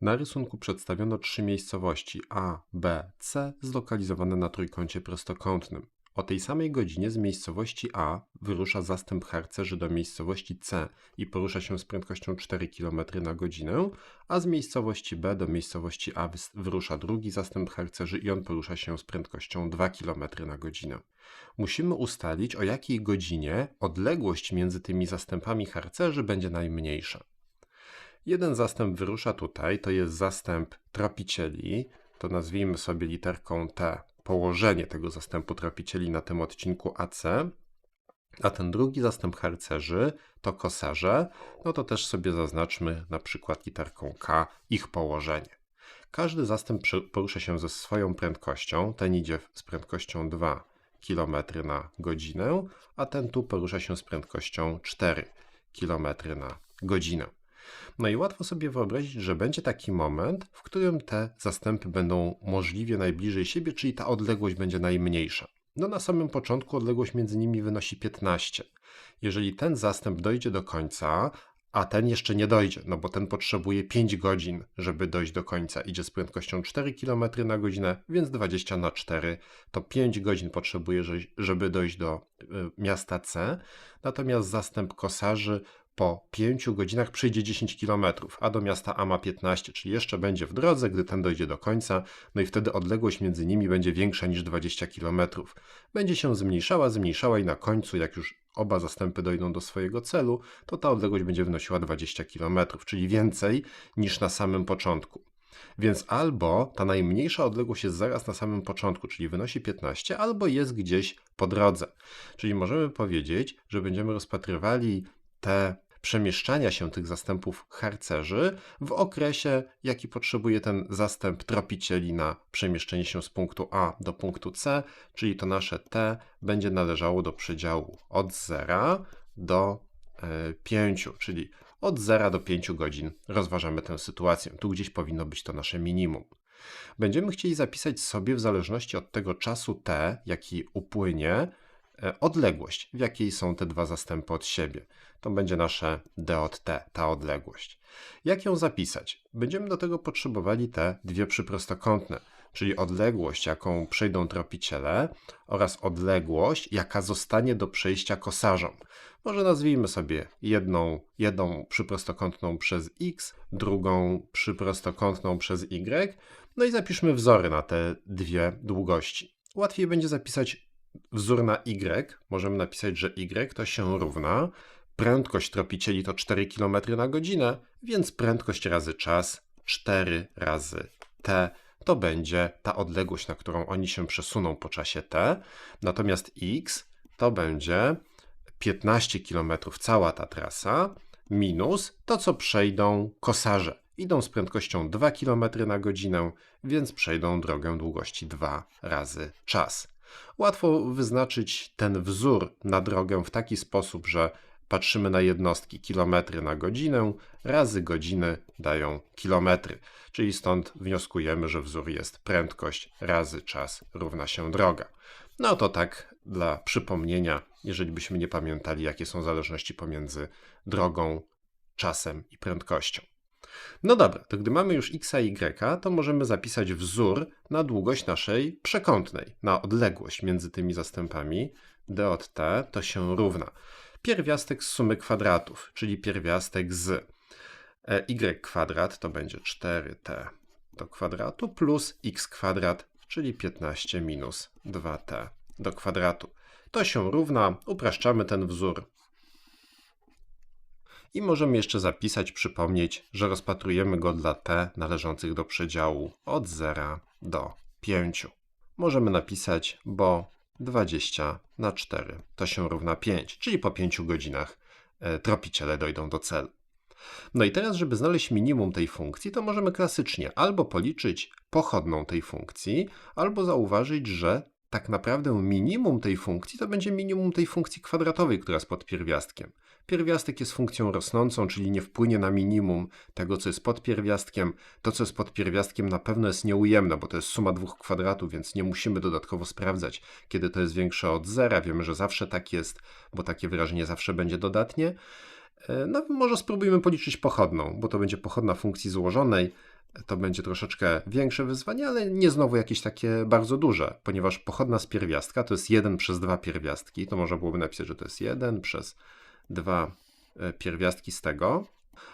Na rysunku przedstawiono trzy miejscowości A, B, C zlokalizowane na trójkącie prostokątnym. O tej samej godzinie z miejscowości A wyrusza zastęp harcerzy do miejscowości C i porusza się z prędkością 4 km na godzinę, a z miejscowości B do miejscowości A wyrusza drugi zastęp harcerzy i on porusza się z prędkością 2 km na godzinę. Musimy ustalić, o jakiej godzinie odległość między tymi zastępami harcerzy będzie najmniejsza. Jeden zastęp wyrusza tutaj, to jest zastęp tropicieli, to nazwijmy sobie literką T położenie tego zastępu tropicieli na tym odcinku AC, a ten drugi zastęp harcerzy to kosarze, no to też sobie zaznaczmy na przykład literką K ich położenie. Każdy zastęp porusza się ze swoją prędkością, ten idzie z prędkością 2 km na godzinę, a ten tu porusza się z prędkością 4 km na godzinę. No i łatwo sobie wyobrazić, że będzie taki moment, w którym te zastępy będą możliwie najbliżej siebie, czyli ta odległość będzie najmniejsza. No na samym początku odległość między nimi wynosi 15. Jeżeli ten zastęp dojdzie do końca, a ten jeszcze nie dojdzie, no bo ten potrzebuje 5 godzin, żeby dojść do końca. Idzie z prędkością 4 km na godzinę, więc 20 na 4 to 5 godzin potrzebuje, że- żeby dojść do y, miasta C. Natomiast zastęp kosarzy po 5 godzinach przejdzie 10 km, a do miasta A ma 15, czyli jeszcze będzie w drodze, gdy ten dojdzie do końca, no i wtedy odległość między nimi będzie większa niż 20 km. Będzie się zmniejszała, zmniejszała i na końcu, jak już oba zastępy dojdą do swojego celu, to ta odległość będzie wynosiła 20 km, czyli więcej niż na samym początku. Więc albo ta najmniejsza odległość jest zaraz na samym początku, czyli wynosi 15, albo jest gdzieś po drodze. Czyli możemy powiedzieć, że będziemy rozpatrywali te przemieszczania się tych zastępów harcerzy w okresie, jaki potrzebuje ten zastęp tropicieli na przemieszczenie się z punktu A do punktu C, czyli to nasze T będzie należało do przedziału od 0 do e, 5, czyli od 0 do 5 godzin rozważamy tę sytuację. Tu gdzieś powinno być to nasze minimum. Będziemy chcieli zapisać sobie w zależności od tego czasu T, jaki upłynie, e, odległość, w jakiej są te dwa zastępy od siebie. To będzie nasze d od t, ta odległość. Jak ją zapisać? Będziemy do tego potrzebowali te dwie przyprostokątne, czyli odległość, jaką przejdą tropiciele oraz odległość, jaka zostanie do przejścia kosarzom. Może nazwijmy sobie jedną, jedną przyprostokątną przez x, drugą przyprostokątną przez y, no i zapiszmy wzory na te dwie długości. Łatwiej będzie zapisać wzór na y. Możemy napisać, że y to się równa prędkość tropicieli to 4 km na godzinę, więc prędkość razy czas 4 razy t to będzie ta odległość, na którą oni się przesuną po czasie t. Natomiast x to będzie 15 km cała ta trasa minus to, co przejdą kosarze. Idą z prędkością 2 km na godzinę, więc przejdą drogę długości 2 razy czas. Łatwo wyznaczyć ten wzór na drogę w taki sposób, że patrzymy na jednostki kilometry na godzinę, razy godziny dają kilometry, czyli stąd wnioskujemy, że wzór jest prędkość razy czas równa się droga. No to tak dla przypomnienia, jeżeli byśmy nie pamiętali, jakie są zależności pomiędzy drogą, czasem i prędkością. No dobra, to gdy mamy już x i y, to możemy zapisać wzór na długość naszej przekątnej, na odległość między tymi zastępami d od t to się równa pierwiastek z sumy kwadratów, czyli pierwiastek z e, y kwadrat to będzie 4t do kwadratu plus x kwadrat, czyli 15 minus 2t do kwadratu. To się równa, upraszczamy ten wzór. I możemy jeszcze zapisać, przypomnieć, że rozpatrujemy go dla t należących do przedziału od 0 do 5. Możemy napisać, bo 20 na 4 to się równa 5, czyli po 5 godzinach e, tropiciele dojdą do celu. No i teraz, żeby znaleźć minimum tej funkcji, to możemy klasycznie albo policzyć pochodną tej funkcji, albo zauważyć, że tak naprawdę minimum tej funkcji to będzie minimum tej funkcji kwadratowej, która jest pod pierwiastkiem. Pierwiastek jest funkcją rosnącą, czyli nie wpłynie na minimum tego, co jest pod pierwiastkiem. To, co jest pod pierwiastkiem, na pewno jest nieujemne, bo to jest suma dwóch kwadratów, więc nie musimy dodatkowo sprawdzać, kiedy to jest większe od zera. Wiemy, że zawsze tak jest, bo takie wyrażenie zawsze będzie dodatnie. E, No, może spróbujmy policzyć pochodną, bo to będzie pochodna funkcji złożonej. to będzie troszeczkę większe wyzwanie, ale nie znowu jakieś takie bardzo duże, ponieważ pochodna z pierwiastka to jest 1 przez 2 pierwiastki. To można byłoby napisać, że to jest 1 przez 2 e, pierwiastki z tego,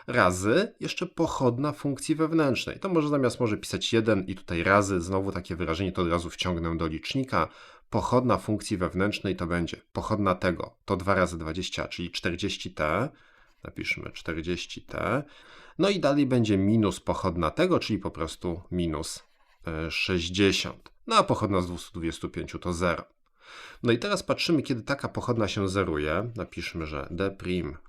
razy jeszcze pochodna funkcji wewnętrznej. To może zamiast może pisać 1 i tutaj razy, znowu takie wyrażenie, to od razu wciągnę do licznika. Pochodna funkcji wewnętrznej to będzie pochodna tego, to 2 razy 20, czyli 40t. Napiszmy 40t. No i dalej będzie minus pochodna tego, czyli po prostu minus e, 60. No a pochodna z 225 to 0. No i teraz patrzymy, kiedy taka pochodna się zeruje. Napiszmy, że d'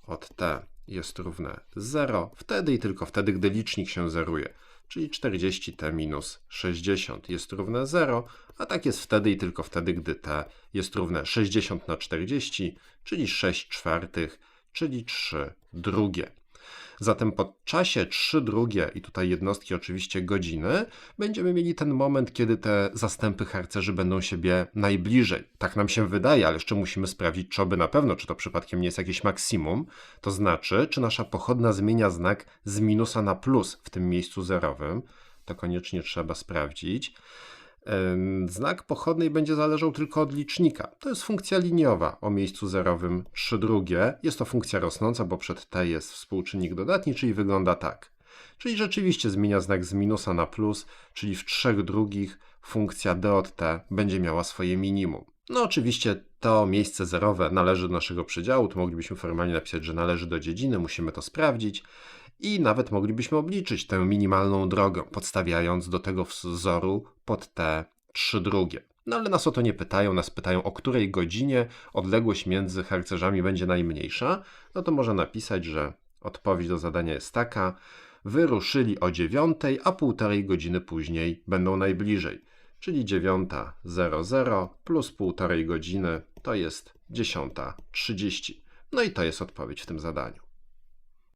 od t jest równe 0, wtedy i tylko wtedy, gdy licznik się zeruje. Czyli 40t minus 60 jest równe 0, a tak jest wtedy i tylko wtedy, gdy t jest równe 60 na 40, czyli 6 czwartych, czyli 3 drugie. Zatem po czasie 3 drugie, i tutaj jednostki oczywiście godziny, będziemy mieli ten moment, kiedy te zastępy harcerzy będą siebie najbliżej. Tak nam się wydaje, ale jeszcze musimy sprawdzić, czy oby na pewno, czy to przypadkiem nie jest jakieś maksimum. To znaczy, czy nasza pochodna zmienia znak z minusa na plus w tym miejscu zerowym. To koniecznie trzeba sprawdzić. Znak pochodnej będzie zależał tylko od licznika. To jest funkcja liniowa o miejscu zerowym 3 drugie. Jest to funkcja rosnąca, bo przed t jest współczynnik dodatni, czyli wygląda tak. Czyli rzeczywiście zmienia znak z minusa na plus, czyli w 3 drugich funkcja d od t będzie miała swoje minimum. No oczywiście to miejsce zerowe należy do naszego przedziału, tu moglibyśmy formalnie napisać, że należy do dziedziny, musimy to sprawdzić i nawet moglibyśmy obliczyć tę minimalną drogę, podstawiając do tego wzoru pod te 3 drugie. No ale nas o to nie pytają, nas pytają o której godzinie odległość między harcerzami będzie najmniejsza. No to można napisać, że odpowiedź do zadania jest taka: wyruszyli o 9, a półtorej godziny później będą najbliżej. Czyli 9.00 plus półtorej godziny to jest 10.30. No i to jest odpowiedź w tym zadaniu.